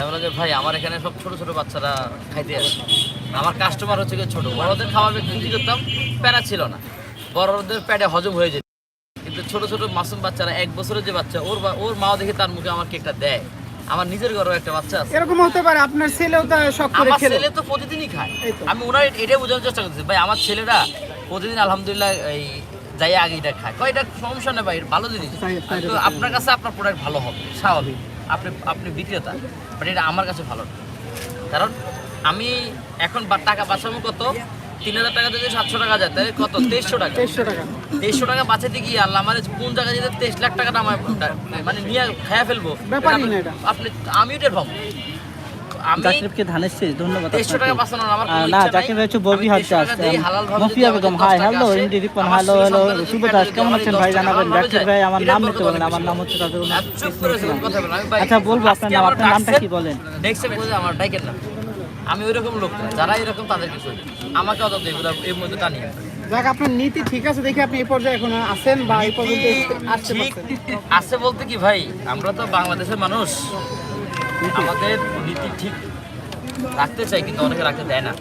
আমি বললাম যে ভাই আমার এখানে সব ছোট ছোট বাচ্চারা খাইতে আসে। আমার কাস্টমার হচ্ছে গিয়ে ছোট। বড়দের বিক্রি করতাম প্যারা ছিল না। বড়দের প্যাডে হজম হয়ে যেত। কিন্তু ছোট ছোট মাসুম বাচ্চারা এক বছরের যে বাচ্চা ওর ওর দেখে তার মুখে আমার কেকটা দেয়। আমার নিজের ঘরেও একটা বাচ্চা আছে। এরকম হতে পারে আপনার ছেলেও তো শখ করে খেলে। ছেলে তো প্রতিদিনই খায়। আমি ওনার এটাই বোঝানোর চেষ্টা করছি ভাই আমার ছেলেরা প্রতিদিন আলহামদুলিল্লাহ এই যাই আগে এটা খায়। কয় এটা সমস্যা নেই ভাই ভালো জিনিস। আপনার কাছে আপনার প্রোডাক্ট ভালো হবে স্বাভাবিক। আপনি আপনি বিক্রেতা বাট এটা আমার কাছে ভালো না। কারণ আমি এখন টাকা বাঁচাবো কত? তিন হাজার টাকা যদি সাতশো টাকা যায় তাহলে কত? তেইশশো টাকা। তেইশশো টাকা। তেইশশো টাকা বাঁচাতে গিয়ে আল্লাহ আমার কোন জায়গায় যেতে তেইশ লাখ টাকাটা আমার মানে নিয়ে খেয়ে ফেলব। আপনি আমি এটা। ভাবো জাকিরকে ধানের শেষ ধন্যবাদ তেইশশো টাকা আপনাকে। বাঁচানোর আমার আহ, কোনো না জাকির হচ্ছে ববি আমি হচ্ছে 23 টাকা আসছে দেই, হালালভাবে মফিয়া বেগম হাই হ্যালো আসে, রিপন হ্যালো হ্যালো শুভ দাস কেমন আছেন ভাই জানাবেন জাকির ভাই আমার নাম নিতে বলেন আমার নাম হচ্ছে তাদের আর চুপ করে আছেন, কথা বলেন। আমি ভাই, আচ্ছা বলব আপনার নাম আপনার নামটা কি বলেন next আমার ডাইকের নাম। আমি ওই রকম লোক যারা এরকম তাদেরকে করি আমাকে অত এগুলো এর মধ্যে টানিয়ে যাক আপনার নীতি ঠিক আছে দেখে আপনি এই পর্যায়ে এখন আছেন বা এই পর্যন্ত আছে বলতে কি ভাই আমরা তো বাংলাদেশের মানুষ আমাদের নীতি ঠিক রাখতে চাই, কিন্তু অনেকে রাখতে দেয় না।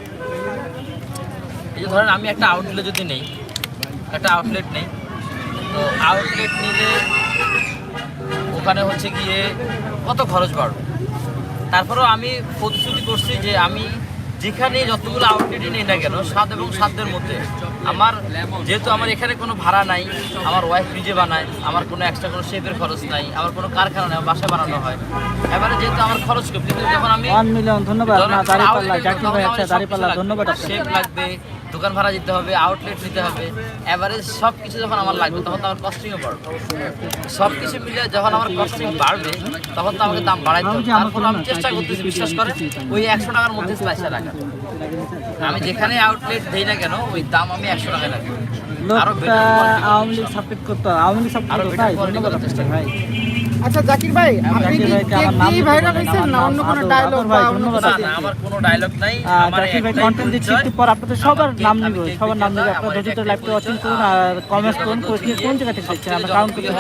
এই যে ধরেন আমি একটা আউটলেট যদি নেই, একটা আউটলেট নেই, তো আউটলেট নিলে ওখানে হচ্ছে গিয়ে কত খরচ বাড়বে? তারপরেও আমি প্রতিশ্রুতি করছি যে আমি যেখানে যতগুলো আউটলেটই নেই না কেন সাত এবং সাতদের মধ্যে আমার যেহেতু আমার এখানে কোনো ভাড়া নাই আমার ওয়াইফ নিজে বানায় আমার কোনো এক্সট্রা কোনো শেপের খরচ নাই আমার কোনো কারখানা নেই বাসায় বানানো হয়। এবারে যেহেতু আমার খরচ কম কিন্তু যখন আমি ওয়ান মিলিয়ন ধন্যবাদ। ধন্যবাদ শেপ লাগবে দোকান ভাড়া দিতে হবে আউটলেট নিতে হবে। এভারেজ সব কিছু যখন আমার লাগবে তখন তো আমার কস্টিংও বাড়বে। সব কিছু মিলে যখন আমার কস্টিং বাড়বে তখন তো আমাকে দাম বাড়াইতে হবে। তারপর আমি চেষ্টা করতেছি বিশ্বাস করে ওই একশো টাকার মধ্যে পয়সা রাখা। আমি যেখানে আউটলেট দিই না কেন ওই দাম আমি একশো টাকা রাখি। আওয়ামী লীগ সাপোর্ট করতো আওয়ামী লীগ সাপোর্ট করতো চেষ্টা ভাই। আচ্ছা জাকির ভাই আপনি কি দিতে ভাইরাল বলেন, না অন্য কোনো ডায়লগ বা ভাই, অন্য কিছু না, আমার কোনো ডায়লগ নাই আমার জাকির ভাই কন্টেন্ট দিচ্ছি। একটু পর আপনাদের সবার নাম নিব সবার নাম নিব আপনারা ধৈর্য একটাই লাইভটা ওয়াচিং করুন আর কমেন্ট আমার করুন বন্ধু কে কোন জায়গা থেকে আমরা কাউন্ট করতে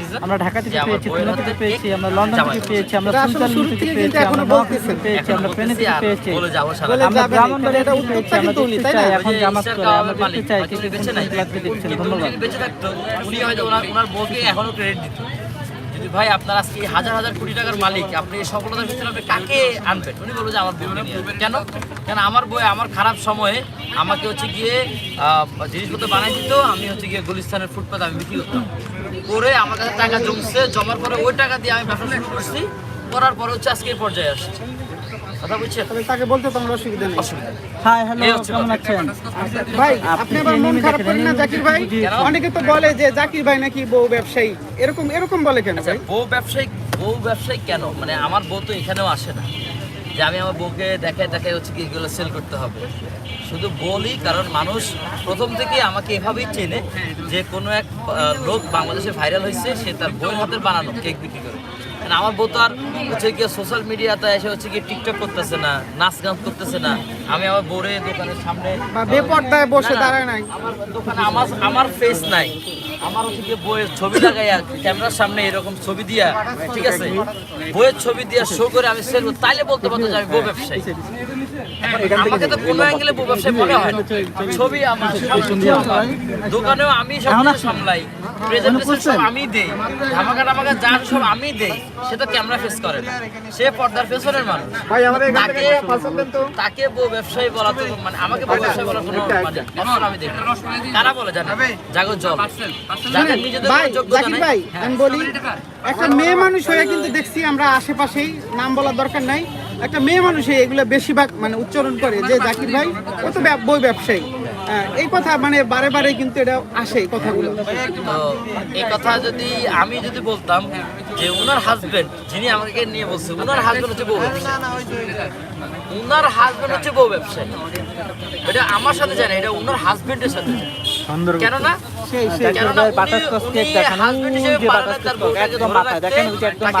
reason আমরা ঢাকা থেকে পেয়েছি খুলনা থেকে পেয়েছি আমরা লন্ডন থেকে পেয়েছি আমরা সুলতান থেকে পেয়েছি আমরা বলতেছেন। থেকে পেয়েছি আমরা ফেনী থেকে পেয়েছি আমরা ব্রাহ্মণবাড়িয়া এটা থেকে পেয়েছি আমরা কিন্তু উনি, তাই না? এখন জামাত করে আমরা দেখতে চাই কে কে কোন বেঁচে নাই। ধন্যবাদ বেঁচে থাকতো, উনি হয়তো ওনার ওনার বউকে এখনও ক্রেডিট দিত ভাই, আপনার আজকে হাজার হাজার কোটি টাকার মালিক, আপনি এই সফলতার ভিতরে আপনি কাকে আনবেন? উনি বলব যে আমার বউকে কেন? কেন আমার বই আমার খারাপ সময়ে আমাকে হচ্ছে গিয়ে জিনিসপত্র বানাই দিত, আমি হচ্ছে গিয়ে গুলিস্তানের ফুটপাত আমি বিক্রি করতাম। করে আমার কাছে টাকা জমছে, জমার পরে ওই টাকা দিয়ে আমি ব্যবসা শুরু করছি, করার পরে হচ্ছে আজকে এই পর্যায়ে আসছে। কথা বুঝছেন তাহলে তাকে বলতে তো আমার অসুবিধা নেই। অসুবিধা নেই। হাই হ্যালো কেমন আছেন? ভাই আপনি আপনি আবার মন খারাপ করেন না জাকির ভাই? অনেকে তো বলে যে জাকির ভাই নাকি বউ ব্যবসায়ী। এরকম এরকম বলে কেন আচ্ছা ভাই? বউ ব্যবসায়ী বউ ব্যবসায়ী কেন? মানে আমার বউ তো এখানেও আসে না। যে আমি আমার বউকে দেখায় দেখায় হচ্ছে কি এগুলো সেল করতে হবে। শুধু বলি কারণ মানুষ প্রথম থেকে আমাকে এভাবেই চেনে যে কোনো এক লোক বাংলাদেশে ভাইরাল হয়েছে সে তার বইয়ের হাতের বানানো কেক বিক্রি করে। কারণ আমার বউ তো আর হচ্ছে গিয়ে সোশ্যাল মিডিয়াতে এসে হচ্ছে গিয়ে টিকটক করতেছে না নাচ গান করতেছে না। আমি আমার বউরে দোকানের সামনে বা বেপর্দায় বসে দাঁড়ায় নাই। আমার দোকানে আমার আমার ফেস নাই। আমার হচ্ছে গিয়ে বইয়ের ছবি লাগাইয়া ক্যামেরার সামনে এরকম ছবি দিয়া ঠিক আছে? বইয়ের ছবি দিয়া শো করে আমি সেল তাইলে বলতে পারতো যে আমি বউ ব্যবসায়ী। আমাকে তো কোনো অ্যাঙ্গেলে বউ ব্যবসায়ী মনে হয় না। ছবি আমার দোকানেও আমি সব সামলাই। প্রেজেন্টেশন সব আমি দেই। ধামাকা টামাকা যা সব আমি দেই সে তো ক্যামেরা ফেস করে না। সে পর্দার পেছনের মানুষ। ভাই আমাদের তাকে তাকে বউ ব্যবসায়ী বলা তো মানে আমাকে বউ ব্যবসায়ী বলার কোনো মানে option আমি দেখি না। কারা বলে জানেন? জাগো জল। যাদের নিজেদের ভাই কোনো যোগ্যতা নাই। ভাই আমি বলি একটা মেয়ে মানুষ হয়ে কিন্তু দেখছি আমরা আশেপাশেই নাম বলার দরকার নাই। একটা মেয়ে মানুষ হয়ে এগুলো বেশিরভাগ মানে উচ্চারণ করে যে জাকির ভাই ও তো বই ব্যবসায়ী। এই কথা মানে বারে বারে কিন্তু এটা আসে এই কথাগুলো। তো এই কথা যদি আমি যদি বলতাম যে উনার হাজবেন্ড যিনি আমাকে নিয়ে বলছে উনার হাজবেন্ড হচ্ছে বউ উনার হাজবেন্ড হচ্ছে বউ ব্যবসায়ী। এটা আমার সাথে জানে এটা উনার হাজবেন্ডের সাথে যায়। সুন্দর কেন না সেই সেই জাকির কেননা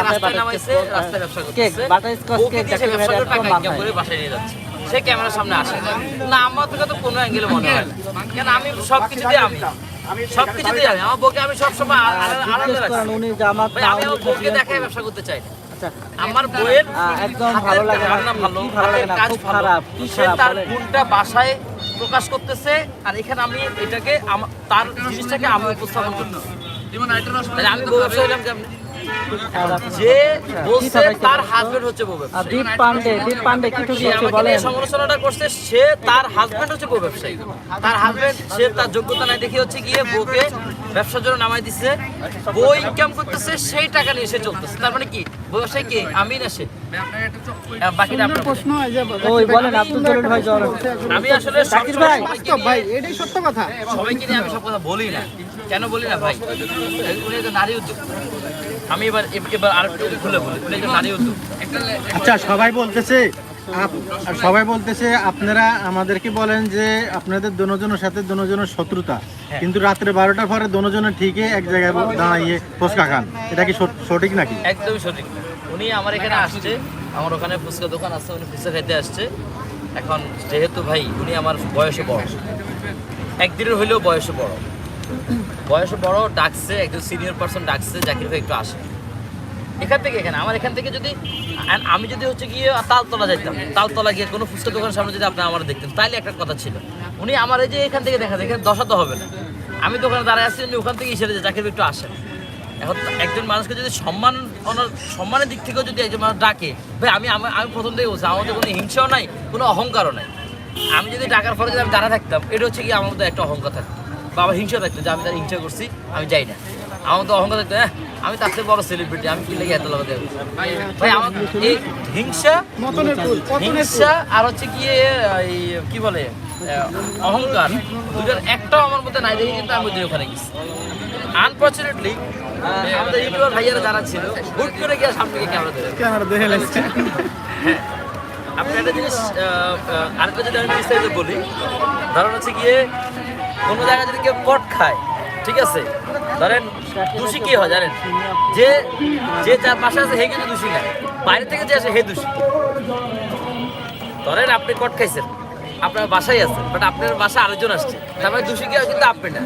রাস্তায় ব্যবসা করে বাসায় নিয়ে যাচ্ছে। সে ক্যামেরার সামনে আসে। না। আমার থেকে তো কোনো অ্যাঙ্গেলে মনে হয় না। কেন আমি সব কিছুতে আমি। সব কিছুতে আমি। আমার বউকে আমি সবসময় ভাই আমি আমার বউকে দেখায় ব্যবসা করতে চাই আচ্ছা আমার বইয়ের একদম ভালো লাগে রান্না ভালো। ভালো লাগে না, খুব খারাপ, সে তার? গুণটা বাসায় প্রকাশ করতেছে আর এখানে আমি এটাকে তার জিনিসটাকে আমি উপস্থাপন করতেছি। আমি বউ ব্যবসা হইলাম কেমনে? যে বলছে তার? হাজবেন্ড হচ্ছে বউ ব্যবসায়ী। দীপ পান্ডে দীপ পান্ডে কি ঠিক বলছে বলেন? সমালোচনাটা করছে সে তার হাজবেন্ড হচ্ছে বউ ব্যবসায়ী। তার হাজবেন্ড সে তার যোগ্যতা নাই দেখে হচ্ছে গিয়ে বউকে ব্যবসার জন্য নামাই দিছে। বউ ইনকাম করতেছে সেই টাকা নিয়ে সে চলতেছে। তার মানে কি? ব্যবসায়ী কি? আমি না সে? বাকিটা আপনার প্রশ্ন ওই বলেন, আব্দুল জলিল ভাই প্রশ্ন জল। করছে একজন। আমি আসলে ভাই। সবাইকে ভাই নিয়ে- এটাই সত্য কথা। সবাইকে নিয়ে আমি সব কথা বলি না। কেন বলি না ভাই? উনি তো নারী উদ্যোগ আমি এবার এবার আরেকটু খুলে বলি। আচ্ছা সবাই বলতেছে সবাই বলতেছে আপনারা আমাদেরকে বলেন যে আপনাদের দনোজনের সাথে দনোজনের শত্রুতা। কিন্তু রাত্রে বারোটার পরে দনোজনের ঠিকই এক জায়গায় দাঁড়িয়ে ফুচকা খান। এটা কি সঠিক নাকি? একদমই সঠিক। উনি আমার এখানে আসছে আমার ওখানে ফুচকা দোকান আছে উনি ফুচকা খাইতে আসছে। এখন যেহেতু ভাই উনি আমার বয়সে বড়। একদিনের হইলেও বয়সে বড়। বয়সে বড়, ডাকছে, একজন সিনিয়র পার্সন ডাকছে, জাকির ভাই একটু আসে। এখান থেকে এখানে, আমার এখান থেকে যদি আমি যদি হচ্ছে গিয়ে তালতলা যাইতাম, তালতলা গিয়ে কোনো ফুচকা দোকানের সামনে যদি আপনি আমার দেখতেন, তাইলে একটা কথা ছিল। উনি আমার এই যে এখান থেকে দেখা যায়, এখানে দশা তো হবে না। আমি দোকানে দাঁড়ায় আসছি উনি ওখান থেকে যে জাকির ভাই একটু আসেন এখন একজন মানুষকে যদি সম্মান, ওনার সম্মানের দিক থেকেও যদি একজন মানুষ ডাকে, ভাই আমি, আমি- প্রথম থেকে বলছি, আমাদের কোনো হিংসাও নাই, কোনো অহংকারও নাই। আমি যদি ডাকার পরে যদি আমি দাঁড়া থাকতাম, এটা হচ্ছে কি আমার মধ্যে একটা অহংকার থাকতো। বা আমার হিংসা থাকতো যে আমি তার হিংসা করছি আমি যাই না। আমার মধ্যে অহংকার থাকতো হ্যাঁ আমি তার থেকে বড় সেলিব্রিটি আমি কি লেগে এত লাগাতে ভাই আমার এই হিংসা হিংসা আর হচ্ছে গিয়ে এই কি বলে অহংকার দুটার একটাও আমার মধ্যে নাই দেখি কিন্তু আমি দিন ওখানে গেছি। আনফর্চুনেটলি আমাদের ইউটিউবার ভাইয়ারা যারা ছিল হুট করে গিয়ে সামনে গিয়ে ক্যামেরা ধরে ক্যামেরা দেখে লাগছে আপনি একটা জিনিস আরেকটা যদি আমি বিস্তারিত বলি ধরেন হচ্ছে গিয়ে কোনো জায়গায় যদি কেউ কট খায় ঠিক আছে? ধরেন দোষী কি হয় জানেন? যে যে যার পাশে আছে হে কিন্তু দোষী না। বাইরে থেকে যে আসে হে দোষী। ধরেন আপনি কট খাইছেন আপনার বাসায় আছেন বাট আপনার বাসা আরেকজন আসছে। তার মানে দোষী কি হয় কিন্তু আপনি না।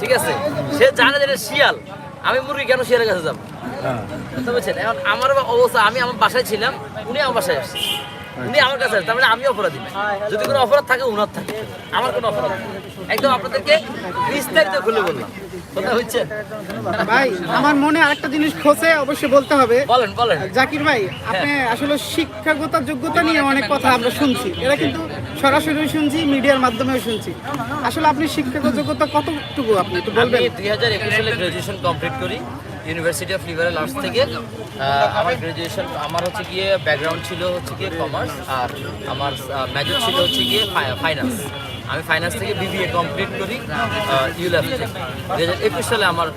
ঠিক আছে? সে জানে যে শিয়াল। আমি মুরগি কেন শিয়ালের কাছে যাব? বুঝতে পারছেন? এখন আমার অবস্থা আমি আমার বাসায় ছিলাম উনি আমার বাসায় আসছে। উনি আমার কাছে তার মানে আমি অপরাধী। যদি কোনো অপরাধ থাকে উনার থাকে। আমার কোনো অপরাধ একদম আপনাদেরকে বিস্তারিত খুলে বললাম। ভাই আমার মনে আরেকটা জিনিস খোঁজে অবশ্যই বলতে হবে। বলেন বলেন। জাকির ভাই আপনি আসলে শিক্ষাগত যোগ্যতা নিয়ে অনেক কথা আমরা শুনছি। এটা কিন্তু সরাসরি শুনছি মিডিয়ার মাধ্যমেও শুনছি। আসলে আপনি শিক্ষাগত যোগ্যতা কতটুকু আপনি একটু বলবেন? দুই হাজার একুশ সালে গ্রাজুয়েশন কমপ্লিট করি। ইউনিভার্সিটি অফ লিবারেল আর্টস থেকে আমার গ্রাজুয়েশন আমার হচ্ছে গিয়ে ব্যাকগ্রাউন্ড ছিল হচ্ছে গিয়ে কমার্স আর আমার মেজর ছিল হচ্ছে গিয়ে ফাইন্যান্স আমি ফাইন্যান্স থেকে বিবিএ কমপ্লিট করি ইউল্যাব থেকে। দুই হাজার একুশ সালে আমার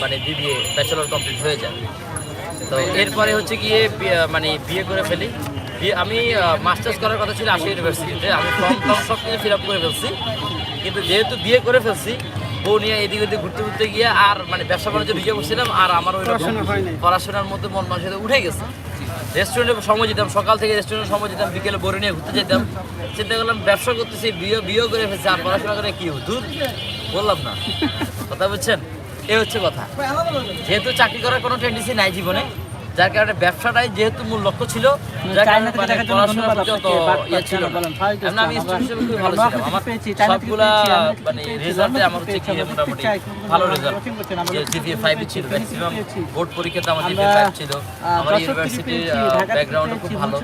মানে বিবিএ ব্যাচেলর কমপ্লিট হয়ে যায়। তো এরপরে হচ্ছে গিয়ে মানে বিয়ে করে ফেলি। বিয়ে আমি মাস্টার্স করার কথা ছিল আশা ইউনিভার্সিটিতে আমি ফর্ম টর্ম সব কিছু ফিল আপ করে ফেলছি। কিন্তু যেহেতু বিয়ে করে ফেলছি বউ নিয়ে এদিক ওদিক ঘুরতে ঘুরতে গিয়ে আর মানে ব্যবসা বাণিজ্য ঢুকে বসছিলাম আর আমার ওই। পড়াশোনার মধ্যে মন মানুষের উঠে গেছে। রেস্টুরেন্টে সময় দিতাম সকাল থেকে রেস্টুরেন্টে সময় দিতাম বিকেলে বড়ি নিয়ে ঘুরতে যেতাম। চিন্তা করলাম ব্যবসা করতেছি বিয়ে বিয়ে করে ফেলছি আর পড়াশোনা করে কি দূর বললাম না। কথা বুঝছেন? এ হচ্ছে কথা। যেহেতু চাকরি করার কোনো টেন্ডেন্সি নাই জীবনে যার কারণে ব্যবসাটাই যেহেতু মূল লক্ষ্য ছিল যার কারণে মানে দেখার জন্য পড়াশোনার প্রতি অত ইয়ে ছিল না। আমি স্টুডেন্ট খুবই ভালো ছিলাম। আমার সবগুলা মানে রেজাল্টে আমার হচ্ছে পেয়েছি, মোটামুটি ভালো রেজাল্ট জিপিএ ফাইভ ছিল ম্যাক্সিমাম বোর্ড পরীক্ষাতে আমার জিপিএ ফাইভ ছিল আমার ইউনিভার্সিটির ব্যাকগ্রাউন্ডও খুব ভালো।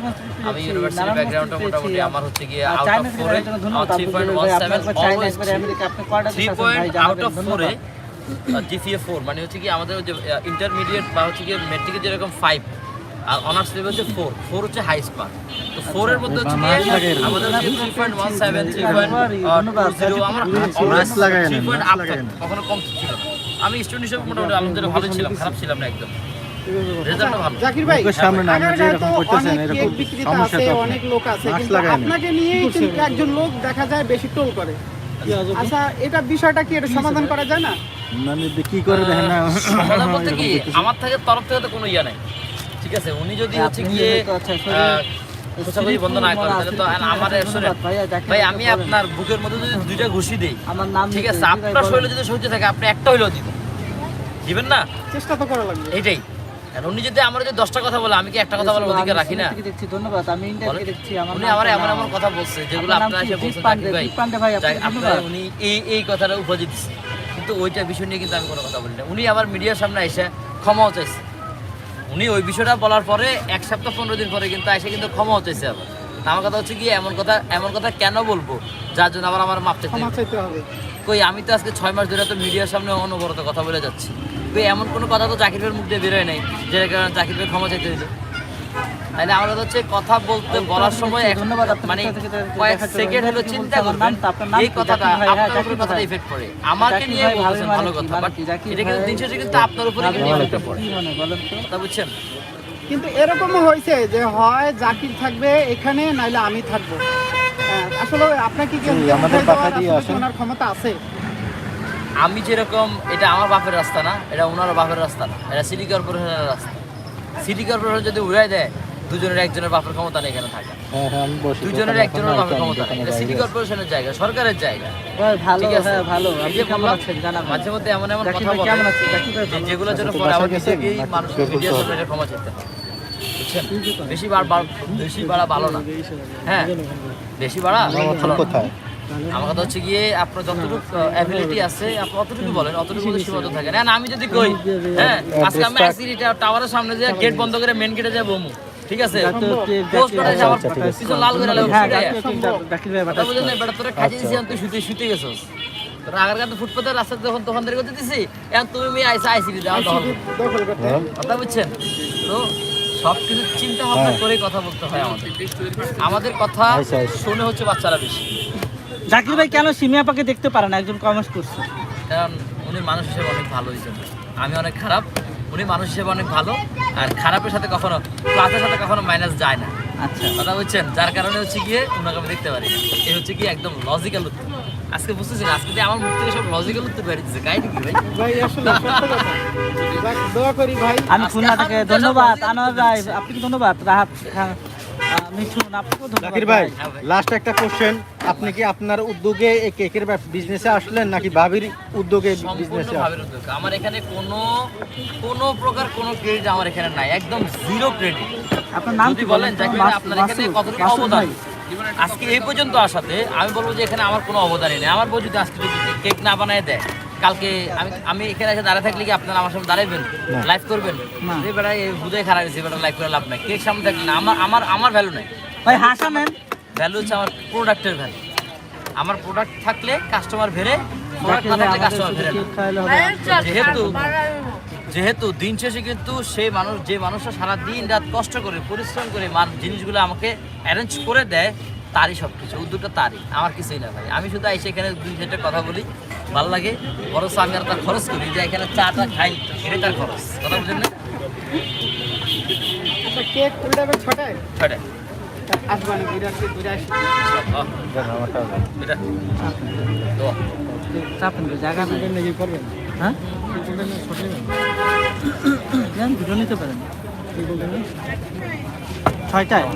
আমি ইউনিভার্সিটির ব্যাকগ্রাউন্ডটা মোটামুটি আমার হচ্ছে গিয়ে আউট অফ ফোরে three point one seven always three point out of ফোরে। জিপিএ ফোর মানে হচ্ছে কি আমাদের যে ইন্টারমিডিয়েট বা হচ্ছে কি মেট্রিকে যেরকম ফাইভ আর অনার্স লেভেল হচ্ছে ফোর ফোর হচ্ছে হাই স্পার তো ফোরের মধ্যে হচ্ছে না। আমাদের হচ্ছে three point one seven three point zero আমার না, থ্রি পয়েন্ট আপ কখনো কম ছিল। আমি স্টুডেন্ট হিসেবে মোটামুটি আলহামদুলিল্লাহ ভালো ছিলাম খারাপ ছিলাম না একদম। জাকির ভাই সামনে না, আগার যে গায়ে এরকম তো করতেছেন, এরকম সমস্যা তো অনেক লোক আছে কিন্তু আপনাকে নিয়েই কিন্তু একজন লোক দেখা যায় বেশি টোল করে। আচ্ছা এটা বিষয়টা কি এটা সমাধান করা যায় না? মানে কি করে দেখেন না? সমাধান বলতে কি আমার থেকে তরফ থেকে তো কোনো ইয়া নাই ঠিক আছে? উনি যদি হচ্ছে গিয়ে যদি তো আচ্ছা, শরীরে আহ, খোঁচাখুচি বন্ধ না করেন তাহলে তো আমার শোনেন ভাইয়া, যাকে ভাই আমি আপনার বুকের মধ্যে যদি দুইটা ঘুষি দিই আমার নাম ঠিক আছে? আপনার শরীরে যদি সহ্য থাকে আপনি একটা হইলেও দিবেন দিবেন না? চেষ্টা তো করা লাগবে। এইটাই আর উনি যদি আমার যদি দশটা কথা বলে আমি কি একটা কথা বলার অধিকার রাখি না? দেখছি ধন্যবাদ। আমি ইন্ডিয়া দেখছি আমার উনি আমার এমন এমন কথা বলছে যেগুলো আপনার এসে বলছেন ভাই। উনি এই এই কথাটা উপজে দিচ্ছে কিন্তু ওইটা বিষয় নিয়ে কিন্তু আমি কোনো কথা বলি না উনি আবার মিডিয়ার সামনে এসে ক্ষমাও চাইছে। উনি ওই বিষয়টা বলার পরে এক সপ্তাহ পনেরো দিন পরে কিন্তু এসে কিন্তু ক্ষমাও চাইছে আবার। আমার কথা হচ্ছে কি এমন কথা এমন কথা কেন বলব? যার জন্য আবার আমার মাপ চাইতে ক্ষমা হবে। কই আমি তো আজকে ছয় মাস ধরে তো মিডিয়ার সামনে অনবরত কথা বলে যাচ্ছি। কই এমন কোনো কথা তো জাকির ভাইয়ের মুখ দিয়ে বেরোয় নাই যেটার কারণে জাকির ক্ষমা চাইতে হইল। তাহলে আমার কথা হচ্ছে কথা বলতে বলার সময় ধন্যবাদ মানে কয়েক সেকেন্ড হলো চিন্তা করবেন। আপনার এই কথাটা হ্যাঁ, আপনার উপরে কথাটা ইফেক্ট পড়ে। আমাকে নিয়ে ভাই ভালো মানে? কথা বাট এটা কিন্তু দিন শেষে কিন্তু আপনার উপরে কিন্তু ইফেক্টটা পড়ে। কি মানে কথা বুঝছেন? কিন্তু এরকমও হয়েছে যে হয় জাকির থাকবে এখানে নাইলে আমি থাকব। হ্যাঁ, আসলে আপনাকে কি আমাদের বাসায় দিয়ে ক্ষমতা আছে? আমি যেরকম এটা আমার বাপের রাস্তা না এটা ওনার বাপের রাস্তা না এটা সিটি কর্পোরেশনের রাস্তা। সিটি কর্পোরেশন যদি উড়াই দেয় দুজনের একজনের বাপের ক্ষমতা নেই এখানে থাকে। হ্যাঁ হ্যাঁ দুজনের একজনের বাপের ক্ষমতা নেই। এটা সিটি কর্পোরেশনের জায়গা সরকারের জায়গা। ঠিক আছে? হ্যাঁ ভালো। এই যে বললাম, মাঝে মধ্যে এমন এমন কথা বলে যেগুলোর জন্য পরে আমার মানুষ মিডিয়ার সামনে এটা ক্ষমা চাইতে হয় বুঝছেন? বেশি বার বেশি বাড়া ভালো না। হ্যাঁ বেশি বাড়া। কোথায়? আমার কথা হচ্ছে গিয়ে আপনার যতটুকু অ্যাবিলিটি আছে আপনি অতটুকু বলেন অতটুকু মধ্যে সীমাবদ্ধ থাকে না না আমি যদি কই হ্যাঁ আজকে আমি টাওয়ারের সামনে যে গেট বন্ধ করে মেন গেটে যাব ঠিক আছে? পোস্ট করে যাওয়ার ঠিক আছে। পিছন লাল করে লাগবে হ্যাঁ সেটাই। জাকির ভাই, জাকির বুঝলেন বেটা তোরা খাইতে দিছি তুই শুতে শুতে গেছস। তোরা আগার কাছে ফুটপাতে রাস্তা যখন তখন ধরে করতে দিছি এখন তুমি মেয়ে আইসা আইসি দাও দখল করতে। দখল করতে হ্যাঁ। কথা বুঝছেন? তো সব কিছু চিন্তা ভাবনা করে কথা বলতে হয় আমাদের। আমাদের কথা। শুনে হচ্ছে বাচ্চারা বেশি। জাকির ভাই কেন সিমিয়া পাকে দেখতে পারে না? একজন কমেন্ট করছে। কারণ উনি মানুষ হিসেবে অনেক ভালো হয়েছেন আমি অনেক খারাপ উনি মানুষ হিসেবে অনেক ভালো আর খারাপের সাথে কখনো প্লাসের সাথে কখনো মাইনাস যায় না। আচ্ছা। কথা বলছেন যার কারণে হচ্ছে গিয়ে ওনাকে আমি দেখতে পারি এ এই হচ্ছে কি একদম লজিক্যাল উত্তর। আজকে বুঝতেছি না আজকে আমার মুখ থেকে সব লজিক্যাল উত্তর বেরিয়েছে কাহিনী কি ভাই। ভাই আসলে সত্য কথা। দোয়া করি ভাই। আমি খুলনা থেকে ধন্যবাদ। আনোয়ার ভাই আপনাকে ধন্যবাদ? রাহাত জাকির ভাই লাস্ট একটা কোশ্চেন আপনি কি আপনার উদ্যোগে এই কেকের বিজনেসে আসলেন নাকি ভাবির উদ্যোগে বিজনেসে ভাবের উদ্যোগ। আমার এখানে কোনো কোনো প্রকার কোনো ক্রেডিট আমার এখানে নাই একদম জিরো ক্রেডিট আপনার নাম যদি কি বলেন? বলেন জাকির ভাই, আপনার এখানে কতটুকু অবদান। আজকে এই পর্যন্ত আসাতে আমি বলব যে এখানে আমার কোনো অবদানই নেই। আমার বউ যদি আজকে কেক না বানায় দেয় কালকে আমি আমি এখানে এসে দাঁড়িয়ে থাকলে কি আপনারা আমার সামনে দাঁড়াবেন লাইভ করবেন? না। এই বেড়ায় খারাপ হয়েছে বেটা লাইভ করে লাভ নাই। কেক সামনে থাকলে না আমার আমার আমার ভ্যালু নাই। ভাই হাসানেন ভ্যালু হচ্ছে আমার প্রোডাক্টের ভ্যালু আমার প্রোডাক্ট থাকলে কাস্টমার ভেরে প্রোডাক্ট না থাকলে কাস্টমার হবে না। যেহেতু যেহেতু দিন শেষে কিন্তু সেই মানুষ যে মানুষটা সারা দিন রাত কষ্ট করে পরিশ্রম করে মান জিনিসগুলো আমাকে অ্যারেঞ্জ করে দেয় তারই সব কিছু উদ্যোগটা তারই। আমার কিছুই না ভাই। আমি শুধু এসে এখানে দুই চারটা কথা বলি ভালো লাগে। বরঞ্চ আমি আর তার খরচ করি। যে এখানে চাটা খাই এটা তার খরচ। কথা বুঝলেন না? আচ্ছা কেক ছটায়? আসবা না আসি আহ, এটা তো চাপেন। হ্যাঁ? যান, দুটো নিতে পারেন। ছয়টায়?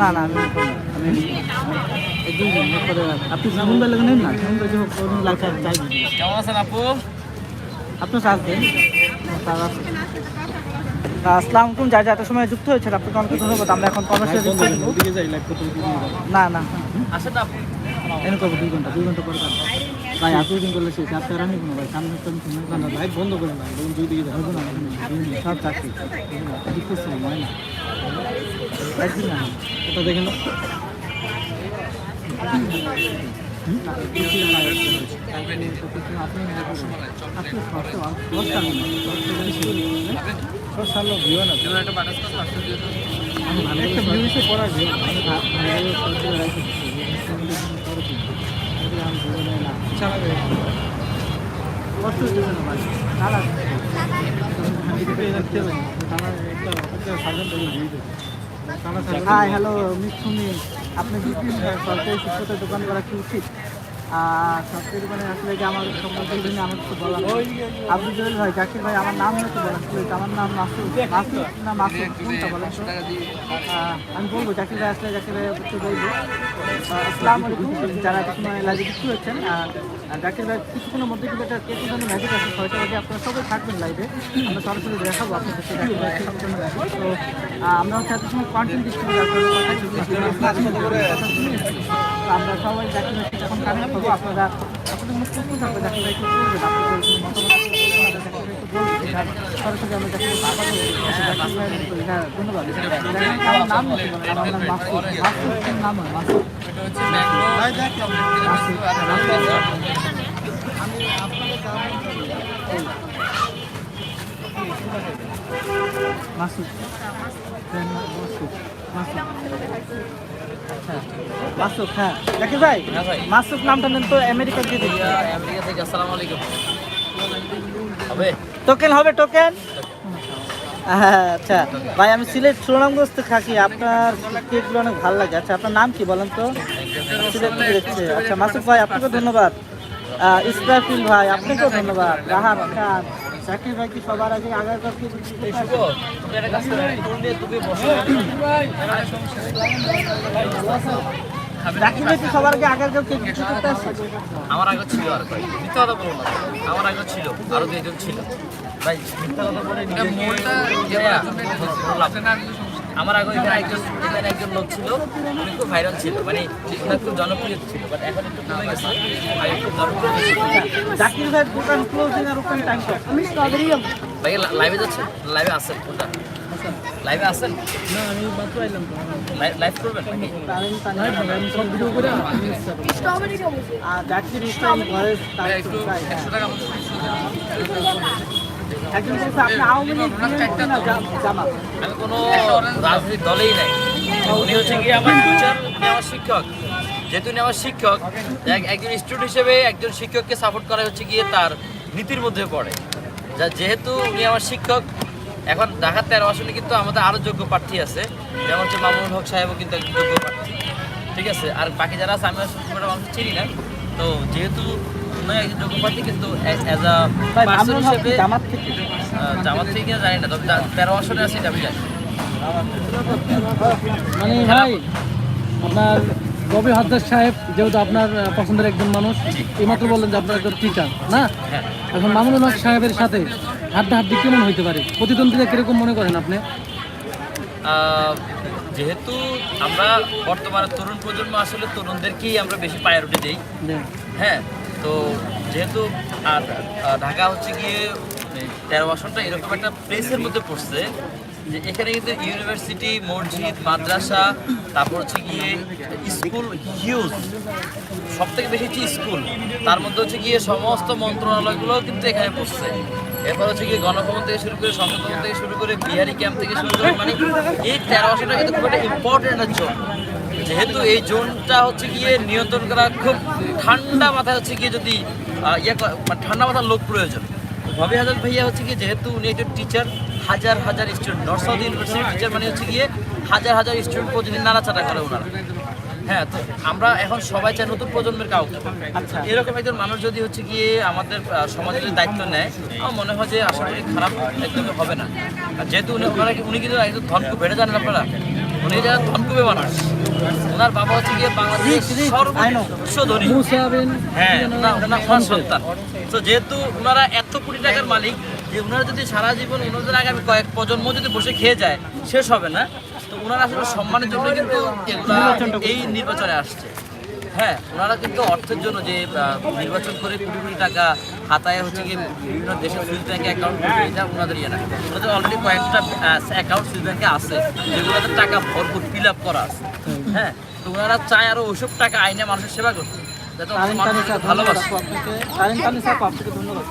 না না আমি। আপনি সামন বেলা নেন না? সামন বেলা হোক কোনো লাইফ চাই। কেমন আছেন আপু? আপনি চার্জ দেন। আসসালামু আলাইকুম। যা যা সময় যুক্ত হয়েছে আপনাকে অনেক ধন্যবাদ। আমরা এখন কমার্শিয়াল যুক্ত না না। আসেন না এনে করব দুই ঘণ্টা দুই ঘণ্টা পরে ভাই আর দিন করলে শেষ আর তেরা নিব না ভাই। সামনে তো আমি লাইট বন্ধ করে না দুই দিকে যাব না সব চাকরি। দিতেছি না হয় না একদিন না এটা দেখে না একটা আমি ভালো রাখি কষ্ট দেবে না ভাই তারা হাই হ্যালো মিস সুমি আপনি কি সরকারি শিক্ষকতার দোকান করা কি উচিত? সবথেকে মানে আসলে যে আমার সম্পর্কে জন্য আমার কিছু বলার নেই। আব্দুল জলিল ভাই জাকির ভাই আমার নাম হচ্ছে বলেন আমার নাম মাসুদ। মাসুদ না মাসুদ কোনটা বলেন আমি বলব জাকির ভাই আসলে জাকির ভাই কিছু বলব। আহ, আসসালামু আলাইকুম। যারা কিছু লাইভে হচ্ছেন জাকির ভাই কিছুক্ষণের মধ্যে কিন্তু একটা কেতন জন্য ম্যাজিক আছে ছয়টা বাজে আপনারা সবাই থাকবেন লাইভে আমরা সরাসরি দেখাবো আপনাদের সাথে। তো আমরা হচ্ছে এত সময় কন্টেন্ট ডিস্ট্রিবিউট আমরা সবাই জাকির ভাই যখন কানেক্ট করব আপনারা আপনাদের মুখ প্রশ্ন থাকবে ভাই একটু বলবেন আপনাদের সরাসরি আমরা ভাই হ্যাঁ, ধন্যবাদ নাম মাসুদ মাসুদ নাম হয় মাসুদ মাসুদ মাসুদ মাসুদ হ্যাঁ, হ্যাঁ। জাকির ভাই হ্যাঁ নামটা নেন তো আমেরিকা দিয়ে আমেরিকা থেকে আসসালামু আলাইকুম। হবে? টোকেন হবে টোকেন? আচ্ছা। ভাই আমি সিলেট সুনামগঞ্জ থেকে। থাকি আপনার কেকগুলো অনেক ভালো লাগে। আচ্ছা আপনার নাম কি বলেন তো? সিলেট থেকে আচ্ছা মাসুদ ভাই আপনাকে ধন্যবাদ। ইসরাফিল ভাই আপনাকেও ধন্যবাদ। রাহাত খান। জাকির ভাই কি সবার আগে আগার কাছে ভাই কি সবার আগে আগার কাছে কিছু করতে আসছে আমার আগে ছিল আর ভাই মিথ্যা কথা বলো না। আমার আগে ছিল আরও দুজন ছিল। ভাই মিথ্যা কথা বলে নিজের। আমার আগে এখানে একজন এখানে একজন লোক ছিল উনি খুব ভাইরাল ছিল মানে উনি খুব জনপ্রিয় ছিল বাট এখন একটু কমে গেছে আগে খুব জনপ্রিয় জাকির ভাই দোকান ক্লোজিং আর ওখানে টাইম আমি স্ট্রবেরি ভাই লাইভে যাচ্ছে লাইভে আসেন কোনটা? লাইভে আসেন না আমি মাত্র আইলাম। লাইভ করবেন নাকি? আমি সব ভিডিও করে আর জাকির টাকা কোনো দলেই নাই। উনি হচ্ছে যেহেতু উনি আমার শিক্ষক, এক- একজন স্টুডেন্ট হিসেবে একজন শিক্ষককে সাপোর্ট করা হচ্ছে গিয়ে তার নীতির মধ্যে পড়ে। যা, যেহেতু উনি আমার শিক্ষক, এখন ঢাকা তেরো আসনে কিন্তু আমাদের আরও যোগ্য প্রার্থী আছে। যেমন হচ্ছে মামুনুল হক সাহেবও কিন্তু একজন যোগ্য প্রার্থী। ঠিক আছে? আর বাকি যারা আছে আমি আসলে চিনি না। তো যেহেতু উনি একজন যোগ্য প্রার্থী কিন্তু as a person Mamunul Haque কি হিসেবে জামাত থেকে। জামাত থেকে জানি না তবে তেরো আসনে আছে এটা আমি জানি। মানে ভাই আপনার রবি হাদ্দার সাহেব যেহেতু আপনার পছন্দের একজন মানুষ এইমাত্র বললেন যে আপনার একজন টিচার না? হ্যাঁ। এখন মামুনুল হক সাহেবের সাথে হাড্ডাহাড্ডি কেমন হইতে পারে? প্রতিদ্বন্দ্বিতা কীরকম মনে করেন আপনি? যেহেতু আমরা বর্তমানে তরুণ প্রজন্ম আসলে তরুণদেরকেই আমরা বেশি প্রায়োরিটি দিই। হ্যাঁ তো যেহেতু, আর ঢাকা হচ্ছে গিয়ে তেরো আসনটা এরকম একটা প্লেসের মধ্যে পড়ছে যে এখানে কিন্তু ইউনিভার্সিটি মসজিদ, মাদ্রাসা, তারপর হচ্ছে গিয়ে স্কুল হিউজ সব থেকে বেশি হচ্ছে স্কুল তার মধ্যে হচ্ছে গিয়ে সমস্ত মন্ত্রণালয়গুলো কিন্তু এখানে পড়ছে। এরপর হচ্ছে গিয়ে গণভবন থেকে শুরু করে সংসদ থেকে শুরু করে বিহারি ক্যাম্প থেকে শুরু করে মানে এই তেরো আসনটা কিন্তু খুব একটা ইম্পর্টেন্ট জোন যেহেতু এই জোনটা হচ্ছে গিয়ে নিয়ন্ত্রণ করা খুব ঠান্ডা মাথায় হচ্ছে গিয়ে যদি ইয়ে মানে ঠান্ডা মাথার লোক প্রয়োজন। ভবি হাজার ভাইয়া হচ্ছে গিয়ে যেহেতু উনি একজন টিচার হাজার হাজার স্টুডেন্ট নর্থ সাউথ ইউনিভার্সিটির টিচার মানে হচ্ছে গিয়ে হাজার হাজার স্টুডেন্ট প্রতিদিন নাড়াচাড়া করে ওনারা। হ্যাঁ তো আমরা এখন সবাই চাই নতুন প্রজন্মের কাউকে। আচ্ছা। এরকম একজন মানুষ যদি হচ্ছে গিয়ে আমাদের সমাজের যদি দায়িত্ব নেয় আমার মনে হয় যে আশা করি খারাপ একদমই হবে না। যেহেতু উনি উনি কিন্তু একজন ধনকু বেড়ে জানেন আপনারা? উনি যারা ধনকুবে মানুষ ওনার বাবা হচ্ছে গিয়ে বাংলাদেশের. সর্বোচ্চ ধনী। হ্যাঁ ওনার সন্তান। তো যেহেতু ওনারা এত কোটি টাকার মালিক যে ওনারা যদি সারা জীবন ওনাদের আগামী কয়েক প্রজন্ম যদি বসে খেয়ে যায় শেষ হবে না। তো ওনারা আসলে সম্মানের জন্য কিন্তু এই নির্বাচনে আসছে। হ্যাঁ ওনারা কিন্তু অর্থের জন্য যে নির্বাচন করে কোটি কোটি টাকা খাতায় হচ্ছে গিয়ে বিভিন্ন দেশের সুইস ব্যাংকে অ্যাকাউন্ট এটা ওনাদের ইয়ে না ওনাদের অলরেডি কয়েকটা অ্যাকাউন্ট সুইস ব্যাংকে আছে যেগুলোতে টাকা ভরপুর ফিল আপ করা আছে হ্যাঁ তো ওনারা চায় আরও ওইসব টাকা আইনে মানুষের সেবা করতে যাতে ভালোবাসে ধন্যবাদ?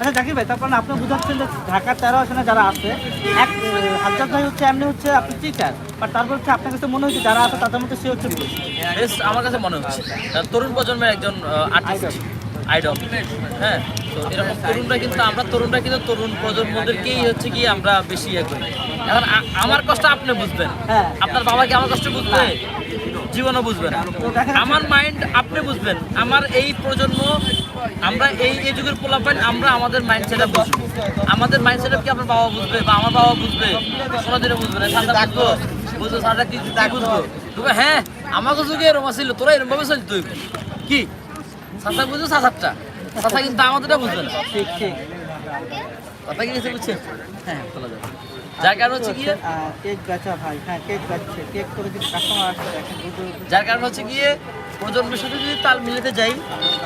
আচ্ছা জাকির ভাই তারপর আপনি বুঝাচ্ছেন যে ঢাকার তেরো আসনে যারা আছে এক হাজার ভাই হচ্ছে এমনি হচ্ছে আপনি টিচার বাট তারপর হচ্ছে আপনার কাছে মনে হচ্ছে যারা আছে তাদের মধ্যে সে হচ্ছে বেশি আমার কাছে মনে হচ্ছে। তরুণ প্রজন্মের একজন আর্টিস্ট আইডল হ্যাঁ তো এরকম তরুণরা কিন্তু আমরা তরুণরা কিন্তু তরুণ প্রজন্মদেরকেই হচ্ছে কি আমরা বেশি ইয়ে করি। এখন আমার কষ্ট আপনি বুঝবেন। হ্যাঁ। আপনার বাবাকে আমার কষ্ট বুঝবে? জীবনও বুঝবেন আমার মাইন্ড আপনি বুঝবেন। আমার এই প্রজন্ম আমরা এই এই যুগের পোলাপাইন আমরা আমাদের মাইন্ড সেট আপ বুঝব। আমাদের মাইন্ড সেট কি আপনার বাবা বুঝবে বা আমার বাবা বুঝবে? সোনাদিনে বুঝবে না সাদা বুঝব। বুঝব সাদা কি বুঝব? তুমি হ্যাঁ আমাকে যুগে এরম ছিল তোরা এরম ভাবে চলতো কি? সাদা বুঝব সাদারটা সাদা কিন্তু আমাদেরটা বুঝবে না। ঠিক ঠিক। কথা কি গেছে বুঝছে হ্যাঁ চলে যাবে যার কারণ হচ্ছে কি কেক বেচা ভাই হ্যাঁ কেক বেচছে। কেক করে যদি কাস্টমার আসছে যার কারণ হচ্ছে গিয়ে প্রজন্মের সাথে যদি তাল মিলাতে যাই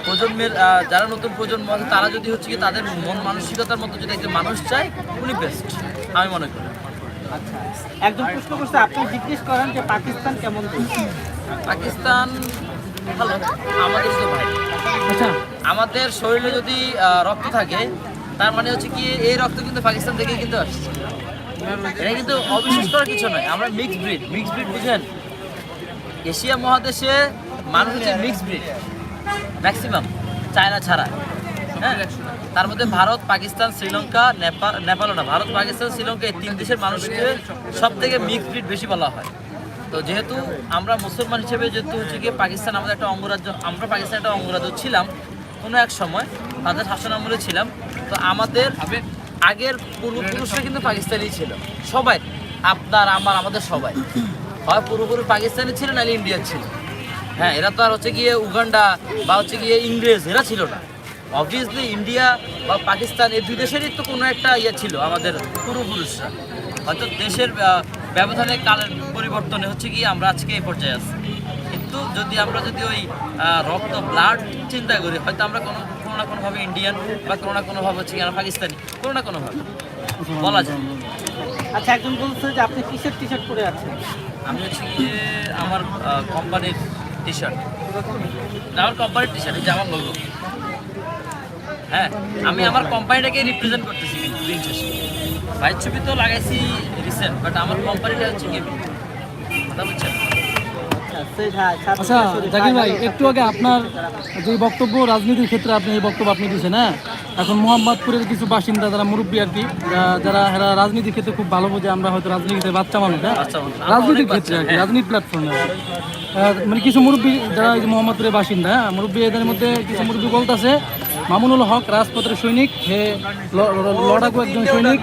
প্রজন্মের যারা নতুন প্রজন্ম আছে তারা যদি হচ্ছে কি তাদের মন মানসিকতার মতো যদি একজন মানুষ চায় উনি বেস্ট আমি মনে করি। আচ্ছা একজন প্রশ্ন করছে আপনি জিজ্ঞেস করেন যে পাকিস্তান কেমন পাকিস্তান ভালো আমাদের তো ভাই। আচ্ছা। আমাদের শরীরে যদি রক্ত থাকে তার মানে হচ্ছে কি এই রক্ত কিন্তু পাকিস্তান থেকেই কিন্তু আসছে। এটা কিন্তু অবিশ্বাস করার কিছু নয় আমরা মিক্সড ব্রিড মিক্সড ব্রিড বুঝেন এশিয়া মহাদেশে মানুষ হচ্ছে মিক্স ব্রিড ম্যাক্সিমাম চায়না ছাড়া। হ্যাঁ? তার মধ্যে ভারত, পাকিস্তান, শ্রীলঙ্কা নেপাল নেপালও না, ভারত, পাকিস্তান, শ্রীলঙ্কা এই তিন দেশের মানুষকে সব থেকে মিক্স ব্রিড বেশি বলা হয়। তো যেহেতু আমরা মুসলমান হিসেবে, যেহেতু হচ্ছে গিয়ে পাকিস্তান আমাদের একটা অঙ্গরাজ্য, আমরা পাকিস্তান একটা অঙ্গরাজ্য ছিলাম কোনো এক সময়, তাদের শাসন আমলে ছিলাম। তো আমাদের আগের পূর্বপুরুষরা কিন্তু পাকিস্তানি ছিল। সবাই, আপনার, আমার, আমাদের সবাই। হয় পুরোপুরি পাকিস্তানি ছিল, নাহলে ইন্ডিয়ান ছিল। হ্যাঁ এরা তো আর হচ্ছে গিয়ে উগান্ডা বা হচ্ছে গিয়ে ইংরেজ এরা ছিল না। অবভিয়াসলি ইন্ডিয়া বা পাকিস্তান এই দুই দেশেরই তো কোনো একটা ইয়ে ছিল আমাদের পূর্বপুরুষরা। হয়তো দেশের ব্যবধানে কালের পরিবর্তনে হচ্ছে গিয়ে আমরা আজকে এই পর্যায়ে আছি। কিন্তু যদি আমরা যদি ওই রক্ত ব্লাড চিন্তা করি হয়তো আমরা কোনো কোনো না কোনোভাবে ইন্ডিয়ান বা কোনো না কোনোভাবে হচ্ছে গিয়ে পাকিস্তানি কোনো না কোনোভাবে। বলা যায়। আচ্ছা একজন বলছে যে আপনি কিসের টি শার্ট পরে আছেন? আমি হচ্ছে গিয়ে আমার কোম্পানির টি শার্ট আমার কোম্পানির টি শার্ট আমার লোগো হ্যাঁ আমি আমার কোম্পানিটাকে রিপ্রেজেন্ট করতেছি দিন শেষে। ছবি তো লাগাইছি রিসেন্ট বাট আমার কোম্পানিটা হচ্ছে গিয়ে কথা বুঝছেন? আচ্ছা জাকির ভাই, একটু আগে আপনার যে বক্তব্য, রাজনীতির ক্ষেত্রে আপনি এই বক্তব্য আপনি দিয়েছেন হ্যাঁ? এখন মোহাম্মদপুরের কিছু বাসিন্দা যারা মুরব্বী আর কি যারা এরা রাজনীতির ক্ষেত্রে খুব ভালো বোঝে আমরা হয়তো রাজনীতিতে বাচ্চা মানুষ হ্যাঁ? রাজনীতির ক্ষেত্রে আর কি রাজনীতি প্ল্যাটফর্মে মানে কিছু মুরব্বী যারা এই যে মোহাম্মদপুরের বাসিন্দা হ্যাঁ মুরব্বী এদের মধ্যে কিছু মুরব্বী বলতেছে মামুনুল হক রাজপথের সৈনিক হে লড়াকু একজন সৈনিক